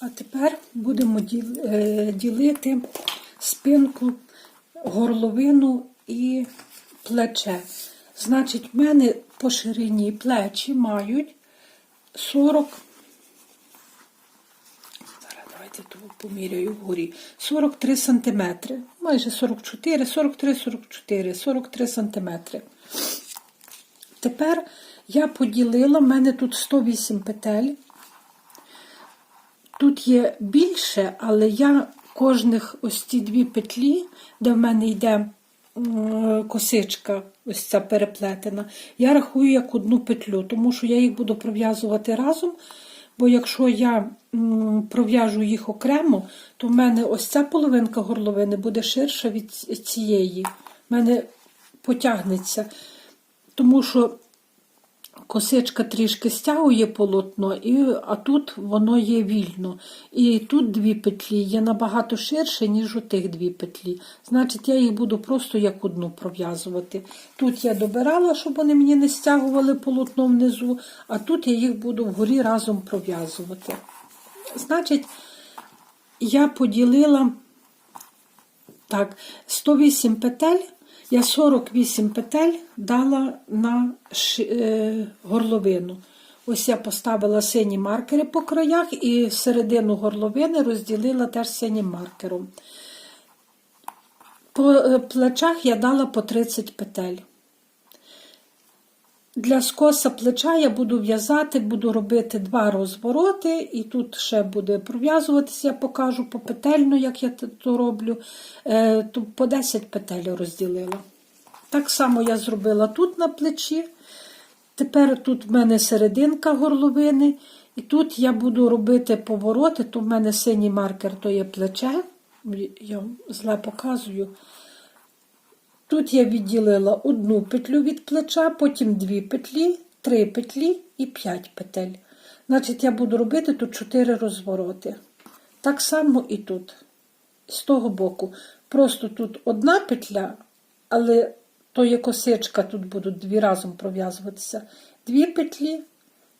А тепер будемо е, ділити спинку, горловину і плече. Значить, в мене по ширині плечі мають 40. Зараз давайте поміряю вгорі. 43 сантиметри. Майже 44, 43, 44, 43 сантиметри. Тепер я поділила, в мене тут 108 петель. Тут є більше, але я кожних ось ці дві петлі, де в мене йде косичка, ось ця переплетена, я рахую як одну петлю, тому що я їх буду пров'язувати разом. Бо якщо я пров'яжу їх окремо, то в мене ось ця половинка горловини буде ширша від цієї. В мене потягнеться. Тому що косичка трішки стягує полотно, і, а тут воно є вільно. І тут дві петлі є набагато ширше, ніж у тих дві петлі. Значить, я їх буду просто як одну пров'язувати. Тут я добирала, щоб вони мені не стягували полотно внизу, а тут я їх буду вгорі разом пров'язувати. Значить, я поділила так, 108 петель, я 48 петель дала на е, горловину. Ось я поставила сині маркери по краях і середину горловини розділила теж синім маркером. По е, плечах я дала по 30 петель. Для скоса плеча я буду в'язати, буду робити два розвороти, і тут ще буде пров'язуватися, я покажу попетельно, як я то роблю. Е, то по 10 петель розділила. Так само я зробила тут на плечі. Тепер тут в мене серединка горловини, і тут я буду робити повороти, то в мене синій маркер то є плече. Я зле показую. Тут я відділила одну петлю від плеча, потім дві петлі, три петлі і п'ять петель. Значить, я буду робити тут чотири розвороти. Так само і тут, з того боку. Просто тут одна петля, але то є косичка, тут будуть дві разом пров'язуватися. Дві петлі,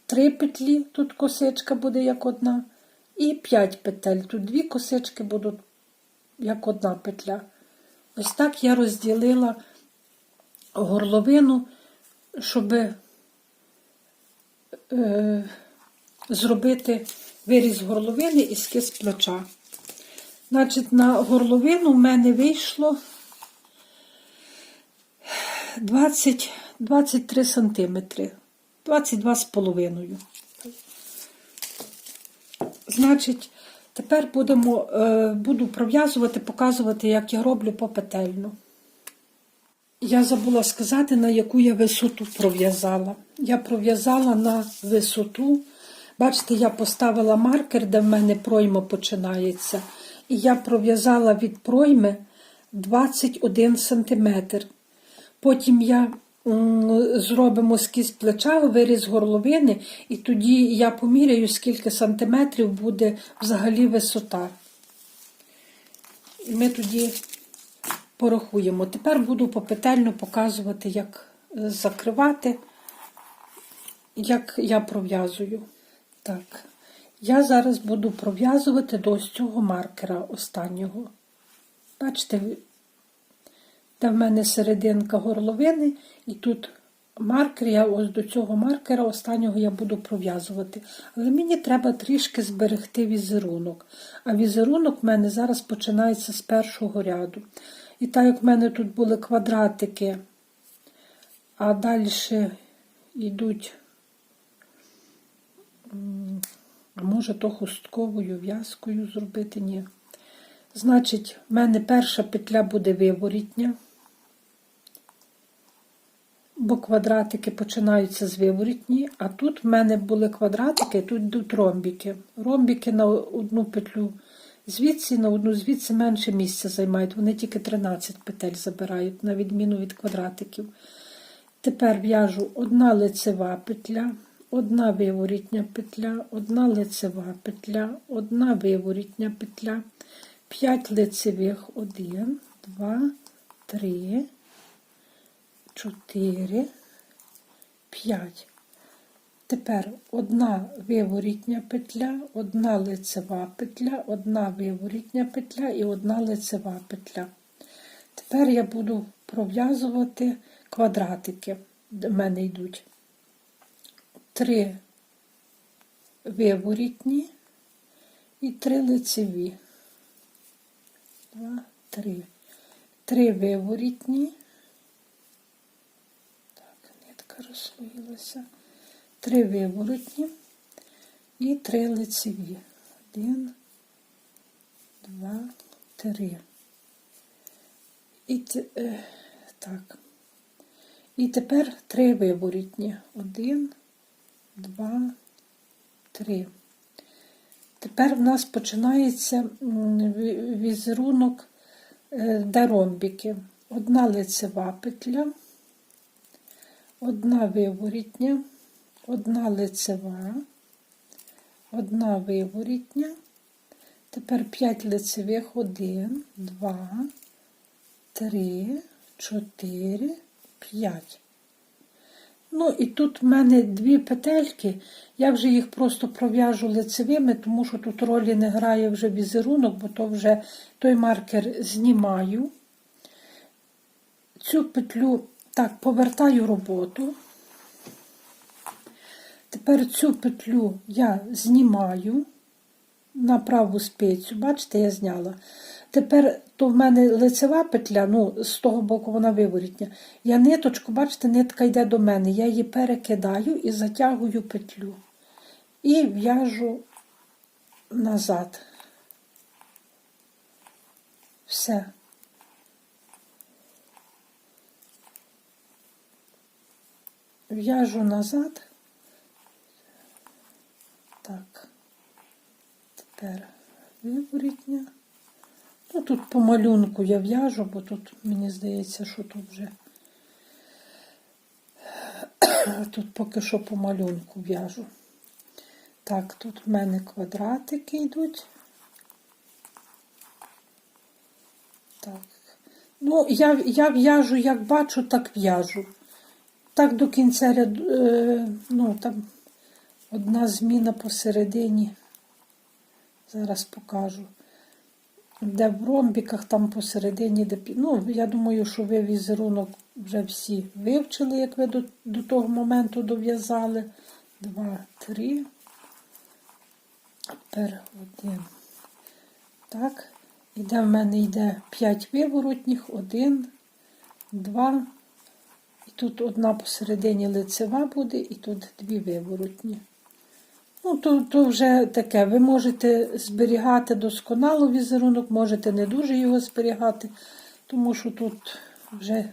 три петлі, тут косичка буде як одна, і п'ять петель. Тут дві косички будуть як одна петля. Ось так я розділила горловину, щоб е, зробити виріз горловини і скис плеча. Значить, на горловину в мене вийшло 20, 23 сантиметри, 22 з половиною. Значить, тепер будемо, е, буду пров'язувати, показувати, як я роблю попетельно. Я забула сказати, на яку я висоту пров'язала. Я пров'язала на висоту. Бачите, я поставила маркер, де в мене пройма починається. І я пров'язала від пройми 21 см. Потім я зробимо скіз плеча, виріз горловини, і тоді я поміряю, скільки сантиметрів буде взагалі висота. І ми тоді порахуємо. Тепер буду попетельно показувати, як закривати, як я пров'язую. Так, я зараз буду пров'язувати до ось цього маркера останнього. Бачите, де в мене серединка горловини, і тут маркер, я ось до цього маркера останнього я буду пров'язувати. Але мені треба трішки зберегти візерунок. А візерунок в мене зараз починається з першого ряду. І так як в мене тут були квадратики, а далі йдуть, може, то хустковою в'язкою зробити, ні. Значить, в мене перша петля буде виворітня, бо квадратики починаються з виворітні, а тут в мене були квадратики, тут йдуть ромбіки. Ромбіки на одну петлю звідси, на одну звідси менше місця займають. Вони тільки 13 петель забирають, на відміну від квадратиків. Тепер в'яжу одна лицева петля, одна виворітня петля, одна лицева петля, одна виворітня петля. 5 лицевих, 1, 2, 3, 4, 5. Тепер одна виворітня петля, одна лицева петля, одна виворітня петля і одна лицева петля. Тепер я буду пров'язувати квадратики, до мене йдуть три виворітні і три лицеві. Два, три. Три виворітні. Так, нитка розслоїлася. Три виворотні і три лицеві. Один, два, три. І, е, так. І тепер три виворітні. Один, два, три. Тепер в нас починається візерунок е, де ромбіки. Одна лицева петля, одна виворітня, одна лицева, одна виворітня. Тепер 5 лицевих, 1, 2, 3, 4, 5. Ну, і тут в мене дві петельки. Я вже їх просто пров'яжу лицевими, тому що тут ролі не грає вже візерунок, бо то вже той маркер знімаю. Цю петлю так, повертаю роботу. Тепер цю петлю я знімаю на праву спицю. Бачите, я зняла. Тепер то в мене лицева петля, ну, з того боку вона виворітня. Я ниточку, бачите, нитка йде до мене. Я її перекидаю і затягую петлю. І в'яжу назад. Все. В'яжу назад. Так. Тепер виворітня. Ну, тут по малюнку я в'яжу, бо тут мені здається, що тут вже тут поки що по малюнку в'яжу. Так, тут в мене квадратики йдуть. Так. Ну, я, я в'яжу, як бачу, так в'яжу. Так до кінця ряду, е, ну, там одна зміна посередині. Зараз покажу. Де в ромбіках, там посередині, де ну, я думаю, що ви візерунок вже всі вивчили, як ви до, до того моменту дов'язали. Два, три. Тепер один. Так. І де в мене йде 5 виворотніх, один, два. І тут одна посередині лицева буде, і тут дві виворотні. Ну, то, то вже таке. Ви можете зберігати досконало візерунок, можете не дуже його зберігати, тому що тут вже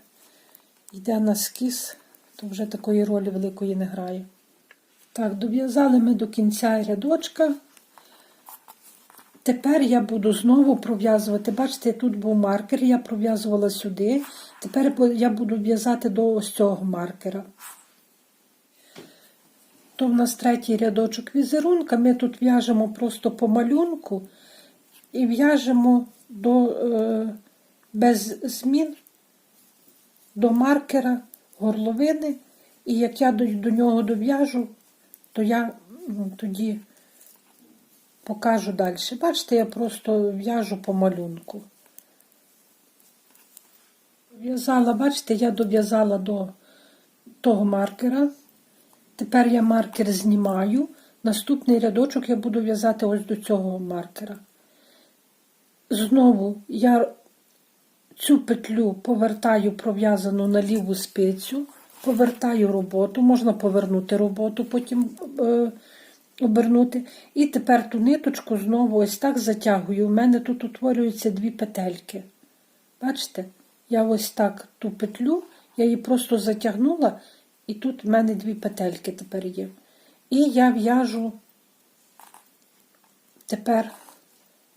йде на скіс, то вже такої ролі великої не грає. Так, дов'язали ми до кінця рядочка. Тепер я буду знову пров'язувати. Бачите, тут був маркер, я пров'язувала сюди. Тепер я буду в'язати до ось цього маркера. То в нас третій рядочок візерунка. Ми тут в'яжемо просто по малюнку і в'яжемо до, е, без змін до маркера горловини. І як я до, до нього дов'яжу, то я м, тоді покажу далі. Бачите, я просто в'яжу по малюнку. В'язала, бачите, я дов'язала до того маркера. Тепер я маркер знімаю. Наступний рядочок я буду в'язати ось до цього маркера. Знову я цю петлю повертаю пров'язану на ліву спицю, повертаю роботу, можна повернути роботу, потім е, обернути. І тепер ту ниточку знову ось так затягую. У мене тут утворюються дві петельки. Бачите? Я ось так ту петлю, я її просто затягнула, і тут в мене дві петельки тепер є. І я в'яжу тепер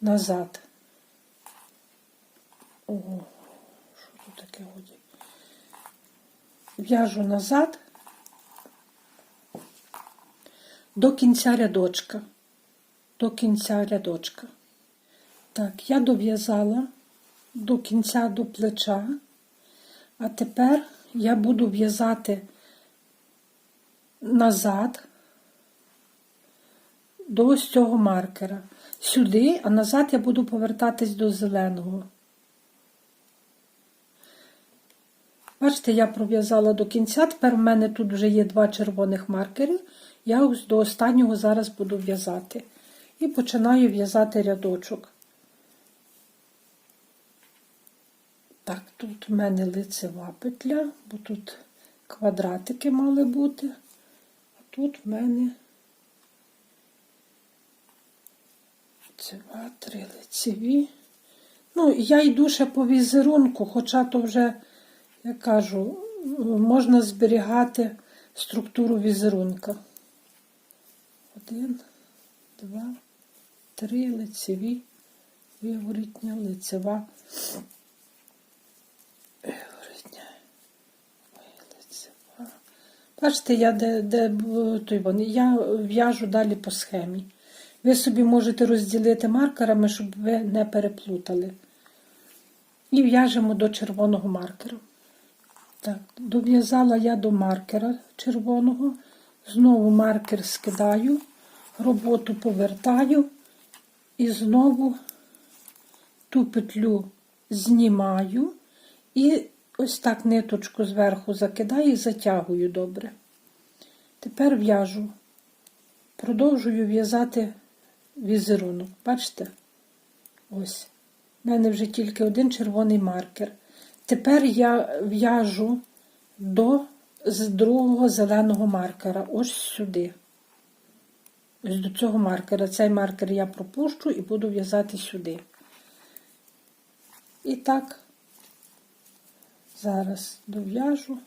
назад. Ого, що тут таке годі? В'яжу назад до кінця рядочка. До кінця рядочка. Так, я дов'язала до кінця до плеча, а тепер я буду в'язати назад до ось цього маркера. Сюди, а назад я буду повертатись до зеленого. Бачите, я пров'язала до кінця. Тепер в мене тут вже є два червоних маркери. Я ось до останнього зараз буду в'язати. І починаю в'язати рядочок. Так, тут в мене лицева петля, бо тут квадратики мали бути. Тут в мене лицева, три лицеві. Ну, я йду ще по візерунку, хоча то вже, я кажу, можна зберігати структуру візерунка. Один, два, три лицеві, виворітня, лицева. Виворітня, лицева. Бачите, я де, де той вон, я в'яжу далі по схемі. Ви собі можете розділити маркерами, щоб ви не переплутали. І в'яжемо до червоного маркера. Так, дов'язала я до маркера червоного. Знову маркер скидаю, роботу повертаю і знову ту петлю знімаю і ось так ниточку зверху закидаю і затягую добре. Тепер в'яжу, продовжую в'язати візерунок. Бачите? Ось. У мене вже тільки один червоний маркер. Тепер я в'яжу до з другого зеленого маркера. Ось сюди. Ось до цього маркера. Цей маркер я пропущу і буду в'язати сюди. І так, зараз дов'яжу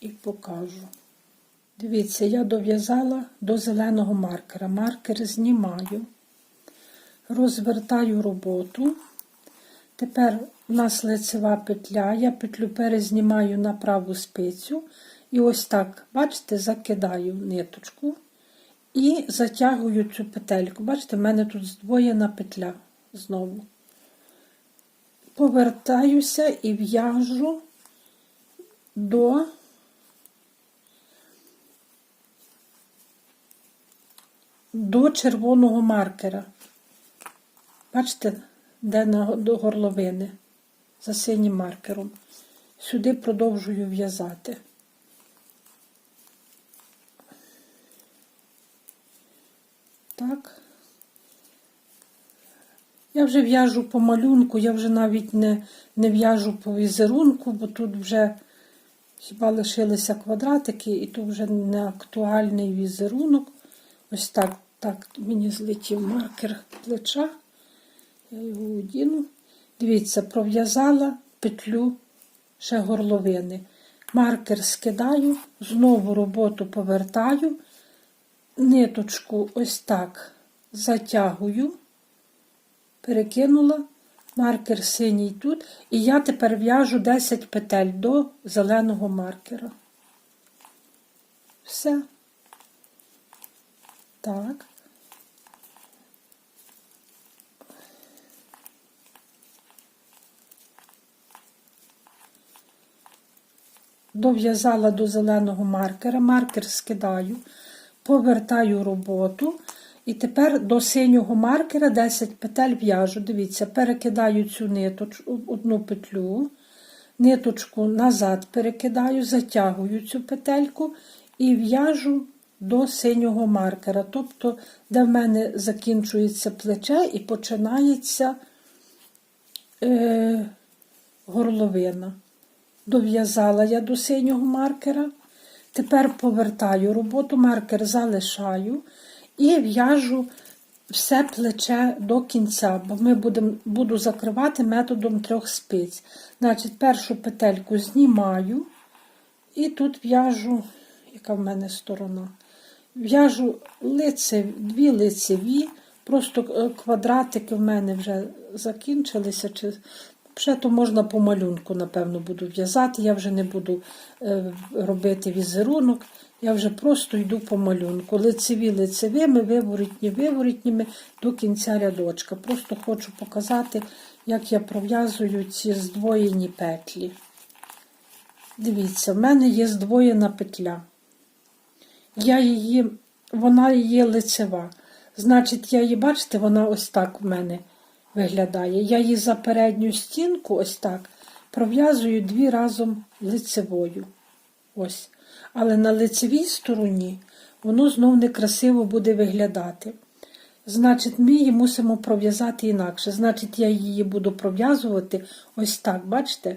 і покажу. Дивіться, я дов'язала до зеленого маркера. Маркер знімаю, розвертаю роботу. Тепер у нас лицева петля, я петлю перезнімаю на праву спицю. І ось так, бачите, закидаю ниточку і затягую цю петельку. Бачите, в мене тут здвоєна петля знову. Повертаюся і в'яжу до до червоного маркера. Бачите, де на, до горловини за синім маркером. Сюди продовжую в'язати. Так. Я вже в'яжу по малюнку, я вже навіть не, не в'яжу по візерунку, бо тут вже хіба лишилися квадратики, і тут вже не актуальний візерунок. Ось так, так мені злетів маркер плеча. Я його одіну. Дивіться, пров'язала петлю ще горловини. Маркер скидаю, знову роботу повертаю, ниточку ось так затягую, перекинула, маркер синій тут, і я тепер в'яжу 10 петель до зеленого маркера. Все. Так. дов'язала до зеленого маркера, маркер скидаю, повертаю роботу. І тепер до синього маркера 10 петель в'яжу. Дивіться, перекидаю цю ниточку, одну петлю, ниточку назад перекидаю, затягую цю петельку і в'яжу до синього маркера. Тобто, де в мене закінчується плече і починається е, горловина. Дов'язала я до синього маркера. Тепер повертаю роботу, маркер залишаю і в'яжу все плече до кінця, бо ми будемо, буду закривати методом трьох спиць. Значить, першу петельку знімаю і тут в'яжу, яка в мене сторона, в'яжу лице, дві лицеві, просто е, квадратики в мене вже закінчилися. Чи... Ще то можна по малюнку, напевно, буду в'язати. Я вже не буду е, робити візерунок, я вже просто йду по малюнку. Лицеві лицевими, виворітні виворітніми до кінця рядочка. Просто хочу показати, як я пров'язую ці здвоєні петлі. Дивіться, в мене є здвоєна петля. Я її вона є лицева. Значить, я її, бачите, вона ось так в мене виглядає. Я її за передню стінку, ось так, пров'язую дві разом лицевою. Ось. Але на лицевій стороні воно знов некрасиво буде виглядати. Значить, ми її мусимо пров'язати інакше. Значить, я її буду пров'язувати ось так, бачите?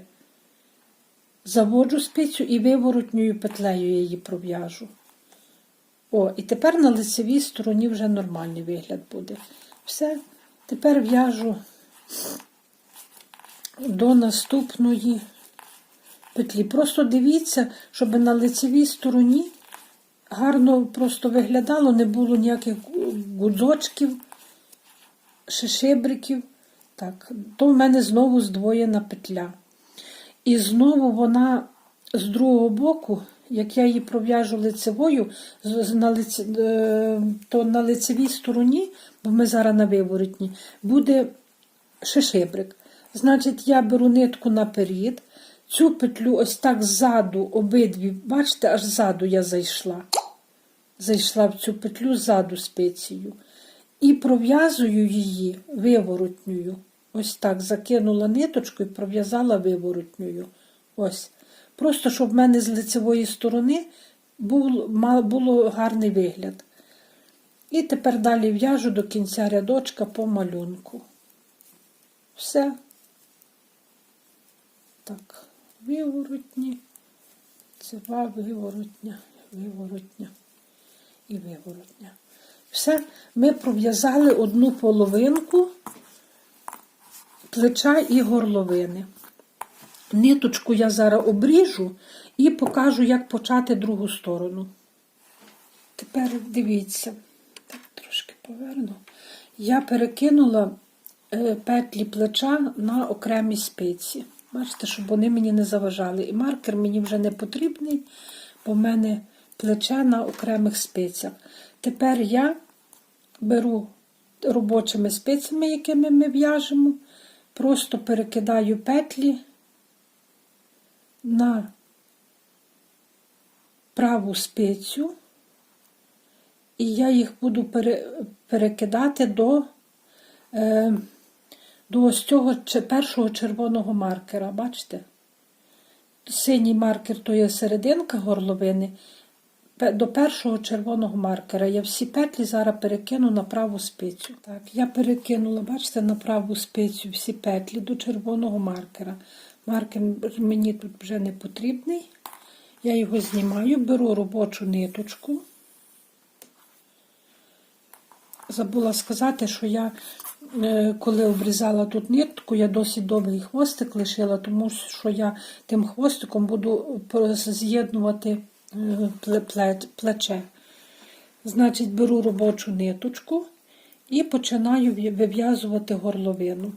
Заводжу спицю і виворотньою петлею я її пров'яжу. О, і тепер на лицевій стороні вже нормальний вигляд буде. Все. Тепер в'яжу до наступної петлі. Просто дивіться, щоб на лицевій стороні гарно просто виглядало, не було ніяких гудзочків, шишибриків. Так, то в мене знову здвоєна петля. І знову вона з другого боку, як я її пров'яжу лицевою, е, то на лицевій стороні, бо ми зараз на виворотні, буде шишибрик. Значить, я беру нитку наперед, цю петлю ось так ззаду, обидві, бачите, аж ззаду я зайшла. Зайшла в цю петлю ззаду спицею. І пров'язую її виворотньою. Ось так закинула ниточку і пров'язала виворотньою. Ось. Просто щоб в мене з лицевої сторони був, було гарний вигляд. І тепер далі в'яжу до кінця рядочка по малюнку. Все. Так, виворотні, цева, виворотня, виворотня і виворотня. Все, ми пров'язали одну половинку плеча і горловини. Ниточку я зараз обріжу і покажу, як почати другу сторону. Тепер дивіться, так трошки поверну. Я перекинула е, петлі плеча на окремі спиці. Бачите, щоб вони мені не заважали. І маркер мені вже не потрібний, бо в мене плече на окремих спицях. Тепер я беру робочими спицями, якими ми в'яжемо, просто перекидаю петлі на праву спицю, і я їх буду перекидати до, е, до ось цього першого червоного маркера. Бачите? Синій маркер то є серединка горловини. До першого червоного маркера я всі петлі зараз перекину на праву спицю. Так, я перекинула, бачите, на праву спицю всі петлі до червоного маркера. Маркер мені тут вже не потрібний. Я його знімаю, беру робочу ниточку. Забула сказати, що я, коли обрізала тут нитку, я досить довгий хвостик лишила, тому що я тим хвостиком буду з'єднувати е, пле- пле- плече. Значить, беру робочу ниточку і починаю вив'язувати горловину.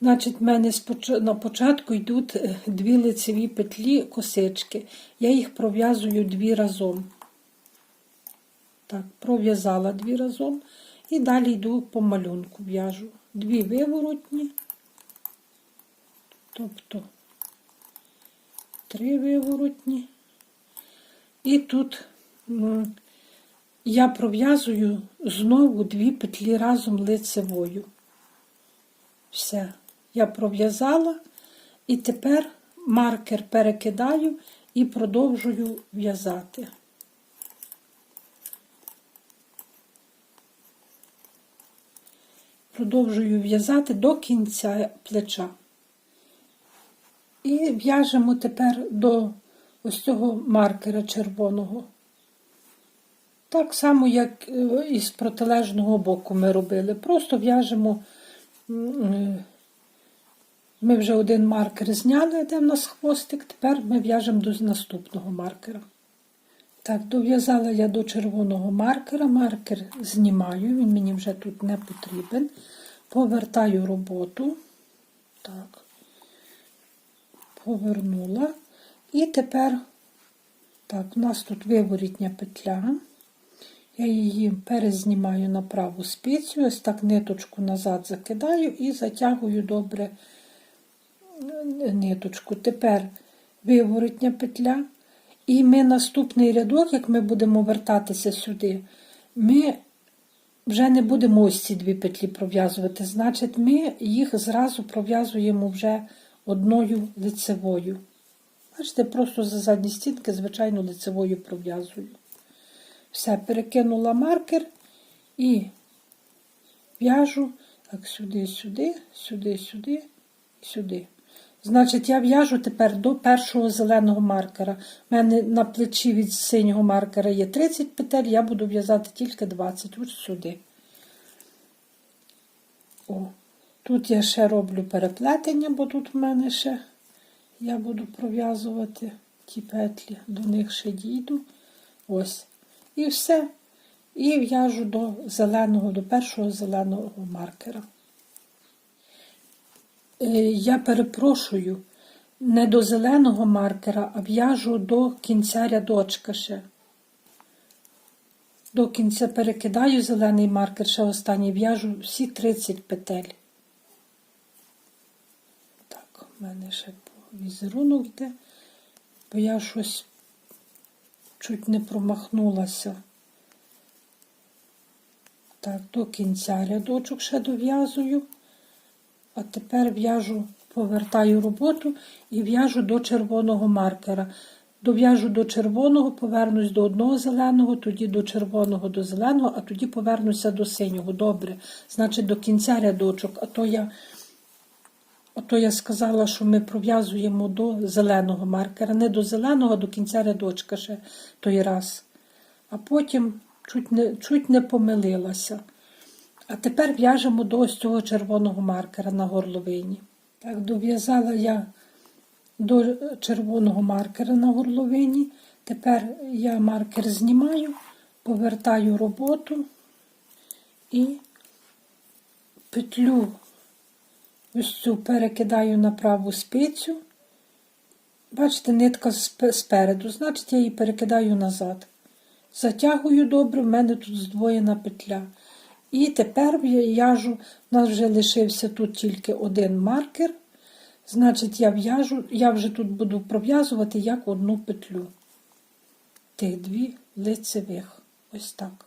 Значить, в мене на початку йдуть е, дві лицеві петлі косички. Я їх пров'язую дві разом. Так, пров'язала дві разом. І далі йду по малюнку в'яжу. Дві виворотні, тобто три виворотні. І тут я пров'язую знову дві петлі разом лицевою. Все, я пров'язала і тепер маркер перекидаю і продовжую в'язати. Продовжую в'язати до кінця плеча. І в'яжемо тепер до ось цього маркера червоного. Так само, як е, і з протилежного боку ми робили. Просто в'яжемо. е, Ми вже один маркер зняли, де в нас хвостик, тепер ми в'яжемо до наступного маркера. Так, дов'язала я до червоного маркера, маркер знімаю, він мені вже тут не потрібен. Повертаю роботу. Так, повернула. І тепер, так, у нас тут виворітня петля. Я її перезнімаю на праву спицю, ось так ниточку назад закидаю і затягую добре ниточку. Тепер виворотня петля. І ми наступний рядок, як ми будемо вертатися сюди, ми вже не будемо ось ці дві петлі пров'язувати. Значить, ми їх зразу пров'язуємо вже одною лицевою. Бачите, просто за задні стінки, звичайно, лицевою пров'язую. Все, перекинула маркер і в'яжу так, сюди, сюди, сюди, сюди сюди. Значить, я в'яжу тепер до першого зеленого маркера. У мене на плечі від синього маркера є 30 петель, я буду в'язати тільки 20 ось сюди. О, тут я ще роблю переплетення, бо тут в мене ще я буду пров'язувати ті петлі, до них ще дійду. Ось. І все. І в'яжу до зеленого, до першого зеленого маркера. Е, Я перепрошую, не до зеленого маркера, а в'яжу до кінця рядочка ще. До кінця перекидаю зелений маркер, ще останній в'яжу всі 30 петель. Так, у мене ще візерунок йде, бо я щось чуть не промахнулася. Так, до кінця рядочок ще дов'язую. А тепер в'яжу, повертаю роботу і в'яжу до червоного маркера. Дов'яжу до червоного, повернусь до одного зеленого, тоді до червоного, до зеленого, а тоді повернуся до синього. Добре. Значить, до кінця рядочок. А то я, а то я сказала, що ми пров'язуємо до зеленого маркера. Не до зеленого, а до кінця рядочка ще той раз. А потім чуть не, чуть не помилилася. А тепер в'яжемо до ось цього червоного маркера на горловині. Так, дов'язала я до червоного маркера на горловині. Тепер я маркер знімаю, повертаю роботу і петлю ось цю перекидаю на праву спицю. Бачите, нитка спереду, значить, я її перекидаю назад. Затягую добре, в мене тут здвоєна петля. І тепер в'яжу, у нас вже лишився тут тільки один маркер. Значить, я в'яжу, я вже тут буду пров'язувати як одну петлю. Тих дві лицевих. Ось так.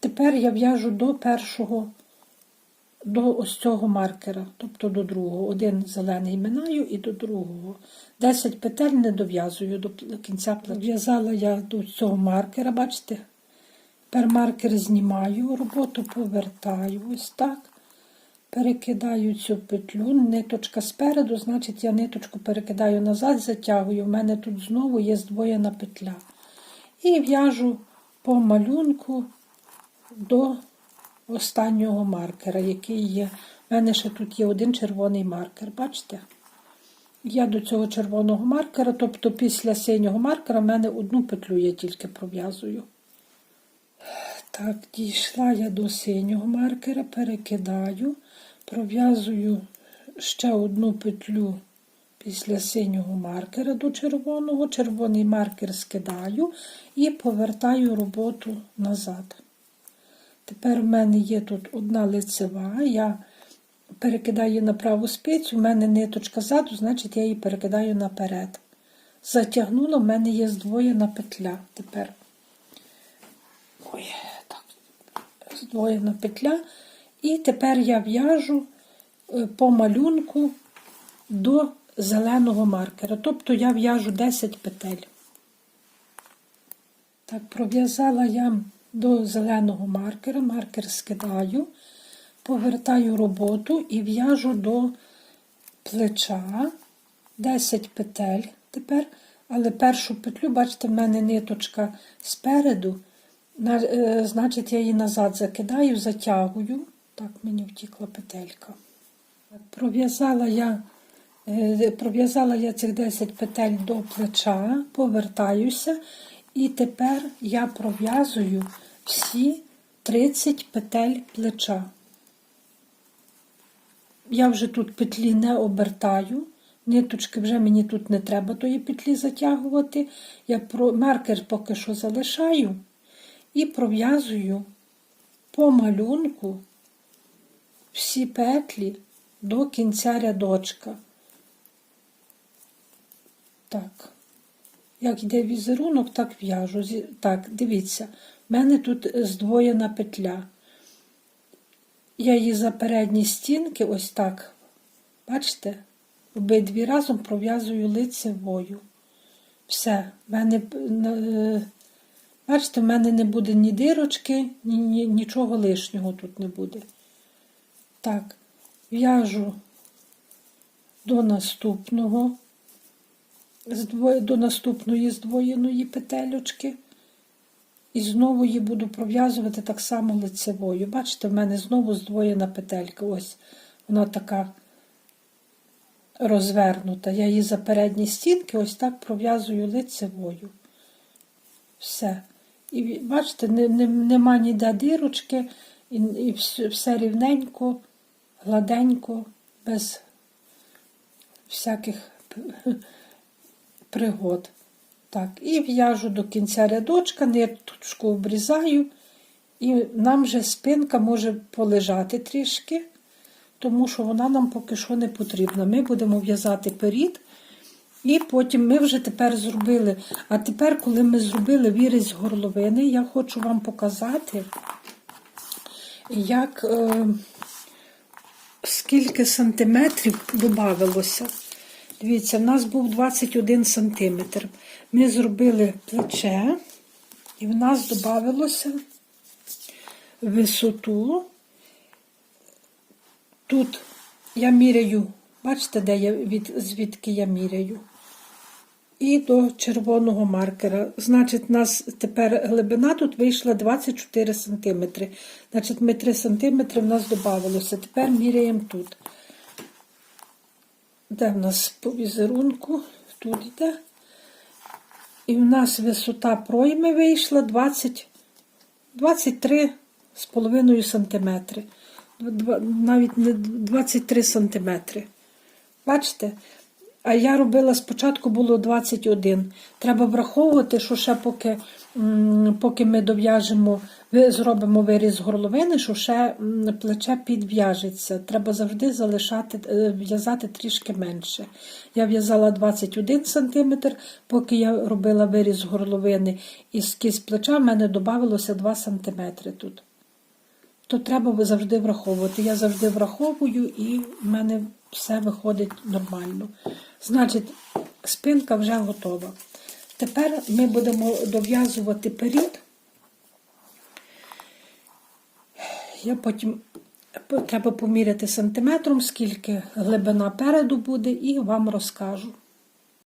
Тепер я в'яжу до першого, до ось цього маркера, тобто до другого. Один зелений минаю і до другого. 10 петель не дов'язую до кінця. В'язала я до цього маркера, бачите? Тепер маркер знімаю, роботу повертаю ось так. Перекидаю цю петлю, ниточка спереду, значить я ниточку перекидаю назад, затягую. У мене тут знову є здвоєна петля. І в'яжу по малюнку до останнього маркера, який є. У мене ще тут є один червоний маркер, бачите? Я до цього червоного маркера, тобто після синього маркера, в мене одну петлю я тільки пров'язую. Так, дійшла я до синього маркера, перекидаю, пров'язую ще одну петлю після синього маркера до червоного, червоний маркер скидаю і повертаю роботу назад. Тепер в мене є тут одна лицева, я перекидаю на праву спицю, в мене ниточка ззаду, значить я її перекидаю наперед. Затягнула, в мене є здвоєна петля тепер. Ой, так, здвоєна петля. І тепер я в'яжу е, по малюнку до зеленого маркера. Тобто я в'яжу 10 петель. Так, пров'язала я до зеленого маркера, маркер скидаю, повертаю роботу і в'яжу до плеча 10 петель тепер, але першу петлю, бачите, в мене ниточка спереду, значить, я її назад закидаю, затягую. Так, мені втікла петелька. Пров'язала я, е, пров'язала я цих 10 петель до плеча, повертаюся, і тепер я пров'язую всі 30 петель плеча. Я вже тут петлі не обертаю. Ниточки вже мені тут не треба тої петлі затягувати. Я маркер поки що залишаю і пров'язую по малюнку всі петлі до кінця рядочка. Так, як йде візерунок, так в'яжу. Так, дивіться, в мене тут здвоєна петля. Я її за передні стінки ось так, бачите, обидві разом пров'язую лицевою. Все, в мене, е, бачите, в мене не буде ні дирочки, ні, ні, нічого лишнього тут не буде. Так, в'яжу до наступного, до наступної здвоєної петельочки. І знову її буду пров'язувати так само лицевою. Бачите, в мене знову здвоєна петелька. Ось вона така розвернута. Я її за передні стінки ось так пров'язую лицевою. Все. І бачите, не, не, нема ніде дирочки, і, і все, рівненько, гладенько, без всяких пригод. Так, і в'яжу до кінця рядочка, ниточку обрізаю, і нам вже спинка може полежати трішки, тому що вона нам поки що не потрібна. Ми будемо в'язати перід, і потім ми вже тепер зробили. А тепер, коли ми зробили вірить з горловини, я хочу вам показати, як е, скільки сантиметрів додавалося. Дивіться, в нас був 21 сантиметр. Ми зробили плече, і в нас додавалося висоту. Тут я міряю, бачите, де я від, звідки я міряю. І до червоного маркера. Значить, у нас тепер глибина тут вийшла 24 см. Значить, ми 3 см в нас додавалося. Тепер міряємо тут. Де в нас по візерунку? Тут йде. І в нас висота пройми вийшла 20, 23 з половиною сантиметри. Два- Навіть не 23 сантиметри. Бачите? А я робила спочатку було 21. Треба враховувати, що ще поки, поки ми дов'яжемо, зробимо виріз горловини, що ще плече підв'яжеться. Треба завжди залишати, е, в'язати трішки менше. Я в'язала 21 см, поки я робила виріз горловини і скіз плеча, в мене додавалося 2 см тут. То треба завжди враховувати. Я завжди враховую і в мене все виходить нормально. Значить, спинка вже готова. Тепер ми будемо дов'язувати перід. Я потім треба поміряти сантиметром, скільки глибина переду буде, і вам розкажу.